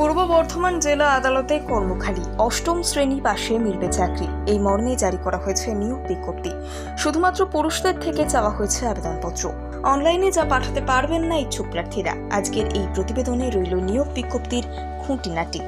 পূর্ব বর্ধমান জেলা আদালতে কর্মখালী অষ্টম শ্রেণি পাশে মিলবে চাকরি। এই মর্মে জারি করা হয়েছে নিয়োগ বিজ্ঞপ্তি। শুধুমাত্র পুরুষদের থেকে চাওয়া হয়েছে আবেদনপত্র। অনলাইনে যা পাঠাতে পারবেন না ইচ্ছুক প্রার্থীরা। আজকের এই প্রতিবেদনে রইল নিয়োগ বিজ্ঞপ্তির খুঁটিনাটি।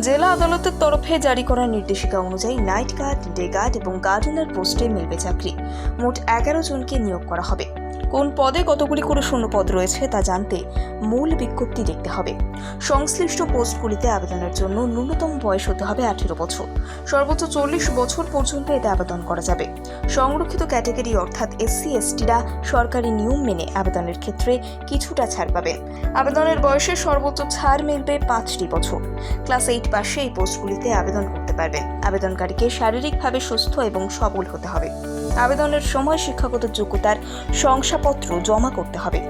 জেলা আদালতের তরফে জারি করা নির্দেশিকা অনুযায়ী নাইট গার্ড, ডে গার্ড এবং গার্ডেনার পোস্টে মিলবে চাকরি। মোট এগারো জনকে নিয়োগ করা হবে। কোন পদে কতগুলি করে শূন্য পদ রয়েছে তা জানতে মূল বিজ্ঞপ্তি দেখতে হবে। সংশ্লিষ্ট পোস্টগুলিতে আবেদনের জন্য ন্যূনতম বয়স হতে হবে আঠেরো বছর। সর্বোচ্চ চল্লিশ বছর পর্যন্ত এতে আবেদন করা যাবে। সংরক্ষিত ক্যাটাগরি অর্থাৎ এসসি এসটিরা সরকারি নিয়ম মেনে আবেদনের ক্ষেত্রে কিছুটা ছাড় পাবেন আবেদনের বয়সে সর্বোচ্চ ছাড় মিলবে পাঁচটি বছর। ক্লাস এইট পাশে এই পোস্টগুলিতে আবেদন করতে পারবেন। আবেদনকারীকে শারীরিকভাবে সুস্থ এবং সবল হতে হবে। আবেদনের সময় শিক্ষাগত যোগ্যতার শংসাপত্র জমা করতে হবে।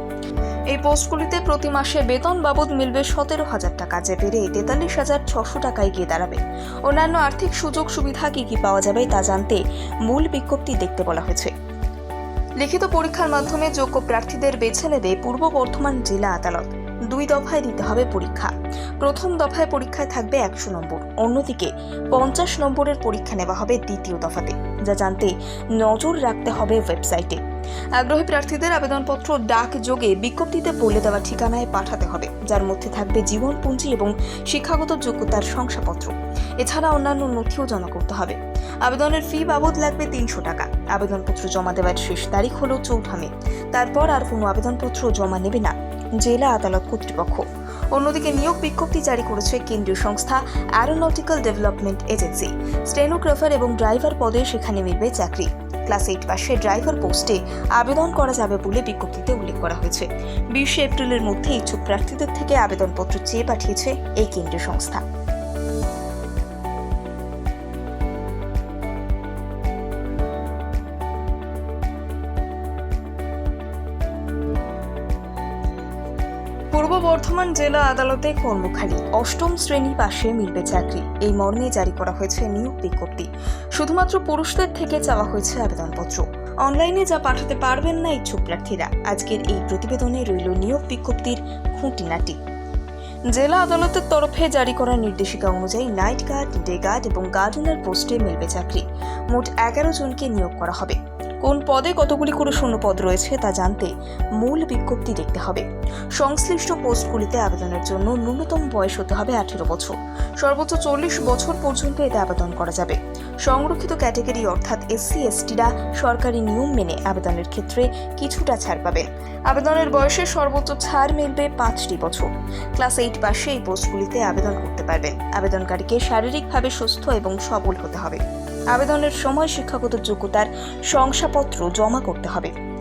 এই পোস্টগুলিতে প্রতি মাসে বেতন বাবদ মিলবে সতেরো হাজার টাকা, যে বেড়ে তেতাল্লিশ হাজার ছশো টাকায় গিয়ে দাঁড়াবে। অন্যান্য আর্থিক সুযোগ সুবিধা কি কি পাওয়া যাবে তা জানতে মূল বিজ্ঞপ্তি দেখতে বলা হয়েছে। লিখিত পরীক্ষার মাধ্যমে যোগ্য প্রার্থীদের বেছে নেবে পূর্ব বর্ধমান জেলা আদালত। দুই দফায় দিতে হবে পরীক্ষা। প্রথম দফায় পরীক্ষায় থাকবে একশো নম্বর, অন্যদিকে পঞ্চাশ নম্বরের পরীক্ষা নেওয়া হবে দ্বিতীয় দফাতে। যা জানতে নজর রাখতে হবে ওয়েবসাইটে। আগ্রহী প্রার্থীদের আবেদনপত্র ডাক যোগে বিজ্ঞপ্তিতে বলে দেওয়া ঠিকানায় পাঠাতে হবে, যার মধ্যে থাকবে জীবনপুঞ্জি এবং শিক্ষাগত যোগ্যতার শংসাপত্র। এছাড়া অন্যান্য নথিও জমা করতে হবে। আবেদনের ফি বাবদ লাগবে তিনশো টাকা। আবেদনপত্র জমা দেওয়ার শেষ তারিখ হল চৌঠা মে। তারপর আর কোনো আবেদনপত্র জমা নেবে না। জেলা আদালত কর্তৃপক্ষ। অন্যদিকে নিয়োগ বিজ্ঞপ্তি জারি করেছে কেন্দ্রীয় সংস্থা অ্যারোনটিক্যাল ডেভেলপমেন্ট এজেন্সি স্টেনোগ্রাফার এবং ড্রাইভার পদে সেখানে মিলবে চাকরি। ক্লাস এইট পাশে ড্রাইভার পোস্টে আবেদন করা যাবে বলে বিজ্ঞপ্তিতে উল্লেখ করা হয়েছে। বিশে এপ্রিলের মধ্যে ইচ্ছুক প্রার্থীদের থেকে আবেদনপত্র চেয়ে পাঠিয়েছে এই কেন্দ্রীয় সংস্থা। পূর্ব বর্ধমান জেলা আদালতে কর্মখালী। অষ্টম শ্রেণি পাশে মিলবে চাকরি। এই মর্মে জারি করা হয়েছে নিয়োগ বিজ্ঞপ্তি। শুধুমাত্র পুরুষদের থেকে চাওয়া হয়েছে আবেদনপত্র। অনলাইনে যা পাঠাতে পারবেন না ইচ্ছুক প্রার্থীরা। আজকের এই প্রতিবেদনে রইল নিয়োগ বিজ্ঞপ্তির খুঁটিনাটি। জেলা আদালতের তরফে জারি করা নির্দেশিকা অনুযায়ী নাইট গার্ড, ডে গার্ড এবং গার্ডেনার পোস্টে মিলবে চাকরি। মোট এগারো জনকে নিয়োগ করা হবে। কোন পদে কতগুলি করে শূন্য পদ রয়েছে তা জানতে মূল বিজ্ঞপ্তি দেখতে হবে। সংশ্লিষ্ট পোস্টগুলিতে আবেদনের জন্য ন্যূনতম বয়স হতে হবে আঠেরো বছর। সর্বোচ্চ চল্লিশ বছর পর্যন্ত এতে আবেদন করা যাবে। সংরক্ষিত ক্যাটাগরি অর্থাৎ এসসি এসটিরা সরকারি নিয়ম মেনে আবেদনের ক্ষেত্রে কিছুটা ছাড় পাবেন আবেদনের বয়সে সর্বোচ্চ ছাড় মিলবে পাঁচটি বছর। ক্লাস এইট পাশে এই পোস্টগুলিতে আবেদন করতে পারবেন। আবেদনকারীকে শারীরিকভাবে সুস্থ এবং সবল হতে হবে। আবেদনের সময় শিক্ষাগত যোগ্যতার শংসাপত্র জমা করতে হবে।